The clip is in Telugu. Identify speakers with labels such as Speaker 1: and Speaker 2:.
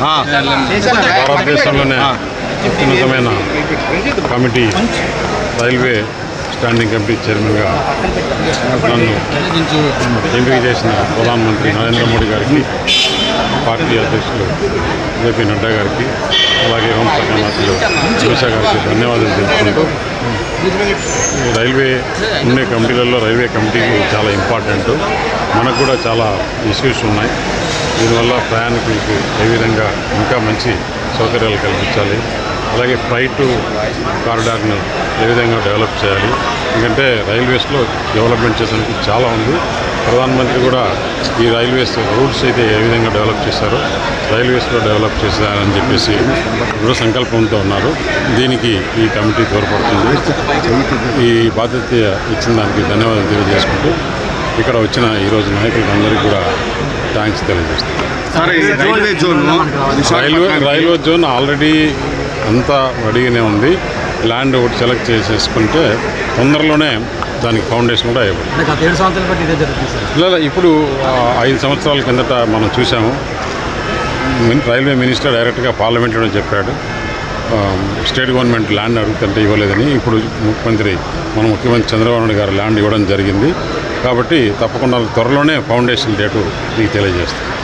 Speaker 1: భారతదేశంలోనే అత్యున్నతమైన కమిటీ రైల్వే స్టాండింగ్ కమిటీ చైర్మన్గా నన్ను ఎంపిక చేసిన ప్రధానమంత్రి నరేంద్ర మోడీ గారికి పార్టీ అధ్యక్షులు జేపీ నడ్డా గారికి అలాగే హోంశాఖ మంత్రులు అమిత్ గారికి ధన్యవాదాలు తెలుపుకుంటూ ఈ రైల్వే ఉండే కమిటీలలో రైల్వే కమిటీకి చాలా ఇంపార్టెంట్. మనకు కూడా చాలా ఇష్యూస్ ఉన్నాయి. దీనివల్ల ప్రయాణికులకు ఏ విధంగా ఇంకా మంచి సౌకర్యాలు కల్పించాలి. అలాగే ఫ్లైట్ కారిడార్ను ఏ విధంగా డెవలప్ చేయాలి. ఎందుకంటే రైల్వేస్లో డెవలప్మెంట్ చేసేందుకు చాలా ఉంది. ప్రధానమంత్రి కూడా ఈ రైల్వేస్ రూట్స్ అయితే ఏ విధంగా డెవలప్ చేశారో రైల్వేస్లో డెవలప్ చేశారని చెప్పేసి దృఢ సంకల్పంతో ఉన్నారు. దీనికి ఈ కమిటీ తోడ్పడుతుంది. ఈ బాధ్యత ఇచ్చిన దానికి ధన్యవాదాలు తెలియజేసుకుంటూ ఇక్కడ వచ్చిన ఈరోజు నాయకులందరికీ కూడా థ్యాంక్స్ తెలియజేస్తాను.
Speaker 2: Railway zone
Speaker 1: railway railway zone already అంతా రెడీగానే ఉంది. ల్యాండ్ ఒకటి సెలెక్ట్ చేసేసుకుంటే తొందరలోనే దానికి ఫౌండేషన్ కూడా
Speaker 3: సార్.
Speaker 1: లేదా ఇప్పుడు ఐదు సంవత్సరాల కిందట మనం చూసాము. రైల్వే మినిస్టర్ డైరెక్ట్గా పార్లమెంట్లో చెప్పాడు. స్టేట్ గవర్నమెంట్ ల్యాండ్ అడుగుతుంటే ఇవ్వలేదని. ఇప్పుడు ముఖ్యమంత్రి మన ముఖ్యమంత్రి చంద్రబాబు నాయుడు గారు ల్యాండ్ ఇవ్వడం జరిగింది. కాబట్టి తప్పకుండా త్వరలోనే ఫౌండేషన్ డేటు మీకు తెలియజేస్తాను